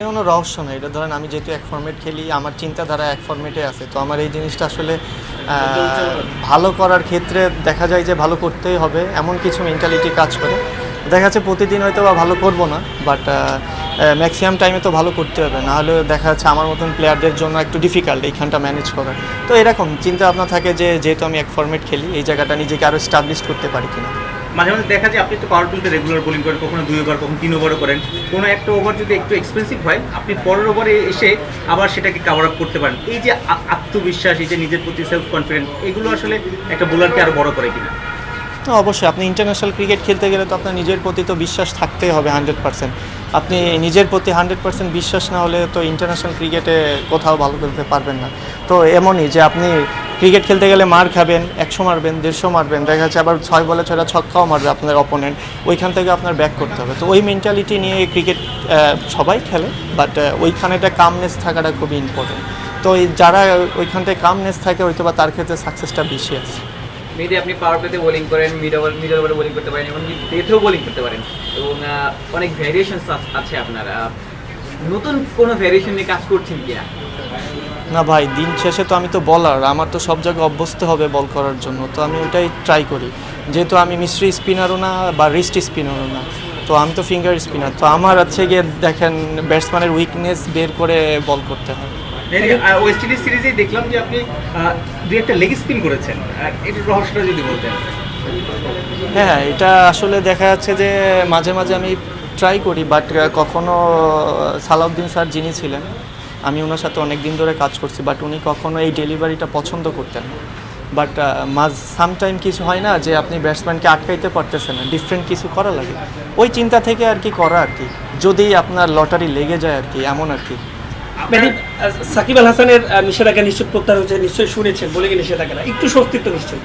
কোনো রহস্য না। এটা ধরেন আমি যেহেতু এক ফর্মেট খেলি, আমার চিন্তাধারা এক ফর্মেটে আছে। তো আমার এই জিনিসটা আসলে ভালো করার ক্ষেত্রে দেখা যায় যে ভালো করতেই হবে, এমন কিছু মেন্টালিটি কাজ করে। দেখা যাচ্ছে প্রতিদিন হয়তো বা ভালো করব না বাট ম্যাক্সিমাম টাইমে তো ভালো করতে হবে। নাহলে দেখা যাচ্ছে আমার মতন প্লেয়ারদের জন্য একটু ডিফিকাল্ট এইখানটা ম্যানেজ করা। তো এরকম চিন্তা ভাবনা থাকে যে, যেহেতু আমি এক ফর্মেট খেলি, এই জায়গাটা নিজেকে আরও স্টাবলিশ করতে পারি কিনা। মাঝে মাঝে দেখা যায় আপনি তো পাওয়ার প্লেতে রেগুলার বোলিং করেন, কখনো দুই ওভার কখনো তিন ওভারও করেন। কোনো একটা ওভার যদি একটু এক্সপেন্সিভ হয়, আপনি পরের ওভারে এসে আবার সেটাকে কাভার আপ করতে পারেন। এই যে আত্মবিশ্বাস, এই যে নিজের প্রতি সেলফ কনফিডেন্স এগুলো আসলে একটা বোলারকে আরও বড় করে কিনা। অবশ্যই। আপনি ইন্টারন্যাশনাল ক্রিকেট খেলতে গেলে তো আপনার নিজের প্রতি তো বিশ্বাস থাকতেই হবে হান্ড্রেড পার্সেন্ট আপনি নিজের প্রতি হান্ড্রেড পার্সেন্ট বিশ্বাস না হলে তো ইন্টারন্যাশনাল ক্রিকেটে কোথাও ভালো খেলতে পারবেন না। তো এমনই যে আপনি ক্রিকেট খেলতে গেলে মার খাবেন, একশো মারবেন, দেড়শো মারবেন, দেখা যাচ্ছে আবার ছয় বলে ছয়টা ছক্কাও মারবে আপনার অপোনেন্ট ওইখান থেকে আপনার ব্যাক করতে হবে। তো ওই মেন্টালিটি নিয়ে ক্রিকেট সবাই খেলে বাট ওইখানে একটা কামনেস থাকাটা খুবই ইম্পর্টেন্ট তো যারা ওইখানটায় কামনেস থাকে, হয়তো বা তার ক্ষেত্রে সাকসেসটা বেশি আছে। মেয়েদি আপনি পাওয়ার প্লেতে বোলিং করেন মিড ওভার মিড বোলিং করতে পারেন এবং ডেথেও বোলিং করতে পারেন, এবং অনেক ভ্যারিয়েশন আছে আপনার নতুন কোনো ভ্যারিয়েশন নিয়ে কাজ করছেন কিনা? না ভাই দিন শেষে তো আমি তো বলার আমার তো সব জায়গায় অভ্যস্ত হবে বল করার জন্য তো আমি ওইটাই ট্রাই করি। যেহেতু আমি মিস্ট্রি স্পিনারও না বা রিস্ট স্পিনারও না তো আমি তো ফিঙ্গার স্পিনার তো আমার হচ্ছে গিয়ে দেখেন ব্যাটসম্যানের উইকনেস বের করে বল করতে হয়। ওয়েস্ট ইন্ডিজ সিরিজেই দেখলাম যে আপনি আহ, একটা লেগ স্পিন করেছেন এটার রহস্যটা যদি বলতেন। হ্যাঁ এটা আসলে দেখা যাচ্ছে যে মাঝে মাঝে আমি ট্রাই করি বাট কখনো সালাউদ্দিন স্যার যিনি ছিলেন আমি ওনার সাথে অনেক দিন ধরে কাজ করছি বাট উনি কখনো এই ডেলিভারিটা পছন্দ করতেন না। বাট মাঝ সামটাইম কিছু হয় না যে আপনি ব্যাটসম্যানকে আটকাইতে পারতেছেন না ডিফারেন্ট কিছু করা লাগে। ওই চিন্তা থেকে আর কি করা আর কি যদি আপনার লটারি লেগে যায় আর কি এমন আর কি। সাকিব আল হাসানের নিষেধাজ্ঞা নিশ্চয় প্রত্যাহার নিশ্চয়ই শুনেছেন বলে কি নিষেধাজ্ঞা একটু স্বস্তিত্ব নিশ্চয়ই।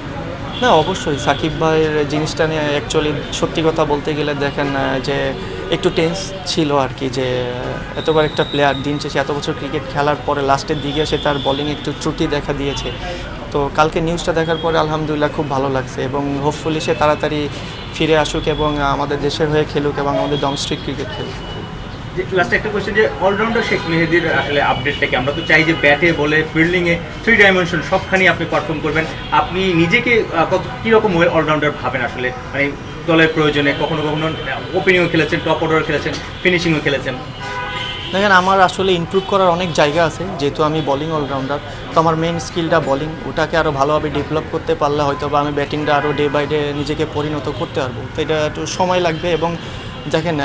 না অবশ্যই সাকিব ভাইয়ের জিনিসটা নিয়ে অ্যাকচুয়ালি সত্যি কথা বলতে গেলে দেখেন যে একটু টেন্স ছিল আর কি যে, এতবার একটা প্লেয়ার দিন শেষে এত বছর ক্রিকেট খেলার পরে লাস্টের দিকে এসে তার বোলিং একটু ত্রুটি দেখা দিয়েছে। তো কালকে নিউজটা দেখার পরে আলহামদুলিল্লাহ খুব ভালো লাগছে এবং হোপফুলি সে তাড়াতাড়ি ফিরে আসুক এবং আমাদের দেশের হয়ে খেলুক এবং আমাদের ডোমেস্টিক ক্রিকেট খেলুক। লাস্ট একটা কোয়েশ্চেন যে অলরাউন্ডার শেখ মেহেদির আসলে আপডেটটাকে আমরা তো চাই যে ব্যাটে বলে ফিল্ডিংয়ে থ্রি ডাইমেনশন সবখানি আপনি পারফর্ম করবেন। আপনি নিজেকে কত কীরকম অলরাউন্ডার ভাবেন আসলে? মানে দলের প্রয়োজনে কখনো কখনো ওপেনিংও খেলেছেন টপ অর্ডার খেলেছেন ফিনিশিংও খেলেছেন। দেখেন, আমার আসলে ইমপ্রুভ করার অনেক জায়গা আছে। যেহেতু আমি বলিং অলরাউন্ডার তো আমার মেন স্কিলটা বোলিং ওটাকে আরও ভালোভাবে ডেভেলপ করতে পারলে হয়তো বা আমি ব্যাটিংটা আরও ডে বাই ডে নিজেকে পরিণত করতে পারব। তো এটা একটু সময় লাগবে এবং দেখেন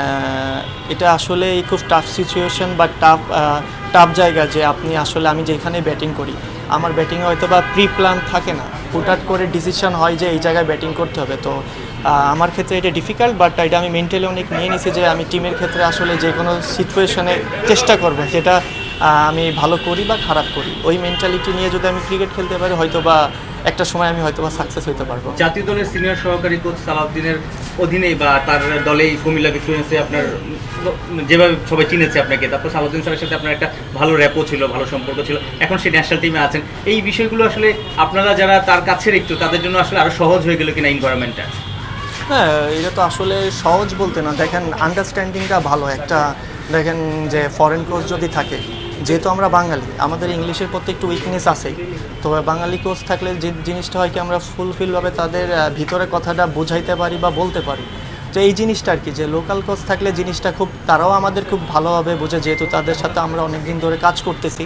এটা আসলে খুব টাফ সিচুয়েশন বা টাফ টাফ জায়গা যে আপনি আসলে আমি যেখানে ব্যাটিং করি। আমার ব্যাটিংয়ে হয়তো বা প্রি প্ল্যান থাকে না। হুটহাট করে ডিসিশন হয় যে এই জায়গায় ব্যাটিং করতে হবে। তো আমার ক্ষেত্রে এটা ডিফিকাল্ট বাট এটা আমি মেন্টালি অনেক নিয়ে নিছি যে আমি টিমের ক্ষেত্রে আসলে যে কোনো সিচুয়েশনে চেষ্টা করব সেটা আমি ভালো করি বা খারাপ করি। ওই মেন্টালিটি নিয়ে যদি আমি ক্রিকেট খেলতে পারি হয়তো বা একটা সময় আমি হয়তো বা সাকসেস হতে পারব। জাতীয় দলের সিনিয়র সহকারী কোচ সালাউদ্দিনের অধীনেই বা তার দলেই কুমিল্লা ভিক্টোরিয়ান্সে আপনার, যেভাবে সবাই চিনেছে আপনাকে। তারপর সালাউদ্দিন স্যারের সাথে আপনার একটা ভালো র্যাপও ছিল, ভালো সম্পর্ক ছিল। এখন সে ন্যাশনাল টিমে আছেন। এই বিষয়গুলো আসলে আপনারা যারা তার কাছের একটু, তাদের জন্য আসলে আরও সহজ হয়ে গেল কিনা এনভায়রনমেন্টটা হ্যাঁ এটা তো আসলে সহজ বলতে না। দেখেন আন্ডারস্ট্যান্ডিংটা ভালো। একটা, দেখেন যে ফরেন কোচ যদি থাকে, যেহেতু আমরা বাঙালি, আমাদের ইংলিশের প্রতি একটু উইকনেস আছে তো বাঙালি কোচ থাকলে যে জিনিসটা হয় কি, আমরা ফুলফিলভাবে তাদের ভিতরে কথাটা বোঝাইতে পারি বা বলতে পারি। তো এই জিনিসটা আর কি যে লোকাল কোচ থাকলে জিনিসটা খুব, তারাও আমাদের খুব ভালোভাবে বোঝে, যেহেতু তাদের সাথে আমরা অনেক দিন ধরে কাজ করতেছি।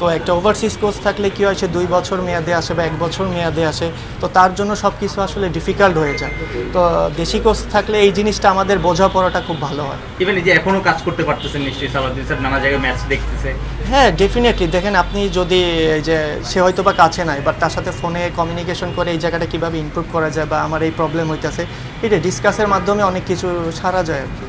তো একটা ওভারসিজ কোচ থাকলে কী হয় সে দুই বছর মেয়াদে আসে বা এক বছর মেয়াদে আসে তো তার জন্য সব কিছু আসলে ডিফিকাল্ট হয়ে যায়। তো দেশি কোচ থাকলে এই জিনিসটা আমাদের বোঝাপড়াটা খুব ভালো হয়। ইভেন যে এখনও কাজ করতে পারতেছেন নিশ্চয়ই সালাউদ্দিন স্যার নানা জায়গায় ম্যাচ দেখতেছে। হ্যাঁ ডেফিনেটলি দেখেন আপনি যদি এই যে সে হয়তো বা কাছে নাই বাট তার সাথে ফোনে কমিউনিকেশন করে এই জায়গাটা কীভাবে ইমপ্রুভ করা যায় বা আমার এই প্রবলেম হইতেছে এটা ডিসকাসের মাধ্যমে অনেক কিছু সারা যায় আর কি।